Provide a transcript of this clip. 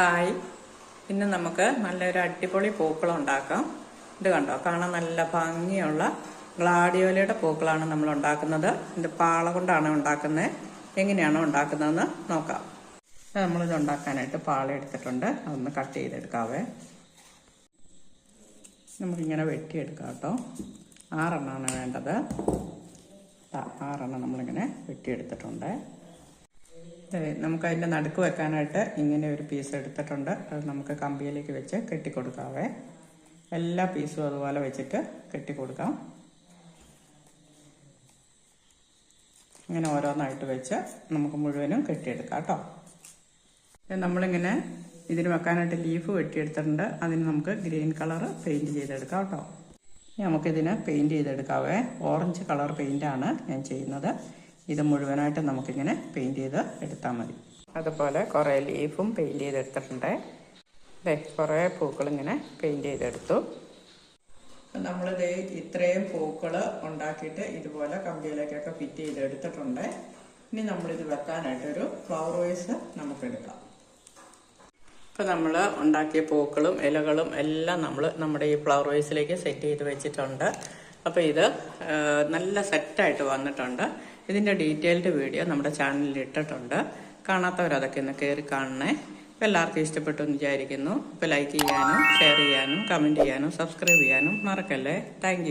Hi. ഇന്ന് നമുക്ക് നല്ലൊരു അടിപൊളി പൂക്കളം ഉണ്ടാക്കാം. ഇത് കണ്ടോ? കാണാൻ നല്ല ഭംഗിയുള്ള ഗ്ലാഡിയോലയുടെ പൂക്കളാണ് നമ്മൾ ഉണ്ടാക്കുന്നത്. ഇത് പാള കൊണ്ടാണ് ഉണ്ടാക്കുന്നത്. എങ്ങനെയാണ് ഉണ്ടാക്കുന്നതെന്ന് നോക്കാം. നമ്മളിത് ഉണ്ടാക്കാനായിട്ട് പാള എടുത്തിട്ടുണ്ട്. അതൊന്ന് കട്ട് ചെയ്തെടുക്കാവേ. നമുക്കിങ്ങനെ വെട്ടിയെടുക്കാം കേട്ടോ. ആറെണ്ണമാണ് വേണ്ടത്. ആറെണ്ണം നമ്മളിങ്ങനെ വെട്ടിയെടുത്തിട്ടുണ്ട്. നമുക്ക് അതിന്റെ നടുക്ക് വെക്കാനായിട്ട് ഇങ്ങനെ ഒരു പീസ് എടുത്തിട്ടുണ്ട്. അത് നമുക്ക് കമ്പിയിലേക്ക് വെച്ച് കെട്ടിക്കൊടുക്കാവേ. എല്ലാ പീസും അതുപോലെ വെച്ചിട്ട് കെട്ടിക്കൊടുക്കാം. ഇങ്ങനെ ഓരോന്നായിട്ട് വെച്ച് നമുക്ക് മുഴുവനും കെട്ടിയെടുക്കാം കേട്ടോ. നമ്മളിങ്ങനെ ഇതിന് വെക്കാനായിട്ട് ലീഫ് വെട്ടിയെടുത്തിട്ടുണ്ട്. അതിന് നമുക്ക് ഗ്രീൻ കളർ പെയിന്റ് ചെയ്തെടുക്കാം കേട്ടോ. നമുക്കിതിന് പെയിന്റ് ചെയ്തെടുക്കാവേ. ഓറഞ്ച് കളർ പെയിന്റാണ് ഞാൻ ചെയ്യുന്നത്. ഇത് മുഴുവനായിട്ട് നമുക്കിങ്ങനെ പെയിന്റ് ചെയ്ത് എടുത്താൽ മതി. അതുപോലെ കുറേ ലീഫും പെയിന്റ് ചെയ്തെടുത്തിട്ടുണ്ട്. അതെ കുറേ പൂക്കളിങ്ങനെ പെയിന്റ് ചെയ്തെടുത്തു. നമ്മളിത് ഇത്രയും പൂക്കൾ ഉണ്ടാക്കിയിട്ട് ഇതുപോലെ കമ്പിയിലേക്കൊക്കെ ഫിറ്റ് ചെയ്തെടുത്തിട്ടുണ്ട്. ഇനി നമ്മളിത് വെക്കാനായിട്ടൊരു ഫ്ലവർ വേസ് നമുക്കെടുക്കാം. ഇപ്പം നമ്മൾ ഉണ്ടാക്കിയ പൂക്കളും ഇലകളും എല്ലാം നമ്മൾ നമ്മുടെ ഈ ഫ്ലവർ വേസിലേക്ക് സെറ്റ് ചെയ്ത് വെച്ചിട്ടുണ്ട്. അപ്പോൾ ഇത് നല്ല സെറ്റായിട്ട് വന്നിട്ടുണ്ട്. ഇതിന്റെ ഡീറ്റെയിൽഡ് വീഡിയോ നമ്മുടെ ചാനലിൽ ഇട്ടിട്ടുണ്ട്. കാണാത്തവരതൊക്കെ ഒന്ന് കയറി കാണണേ. അപ്പോൾ എല്ലാവർക്കും ഇഷ്ടപ്പെട്ടു എന്ന് വിചാരിക്കുന്നു. അപ്പോൾ ലൈക്ക് ചെയ്യാനും ഷെയർ ചെയ്യാനും കമന്റ് ചെയ്യാനും സബ്സ്ക്രൈബ് ചെയ്യാനും മറക്കല്ലേ. താങ്ക്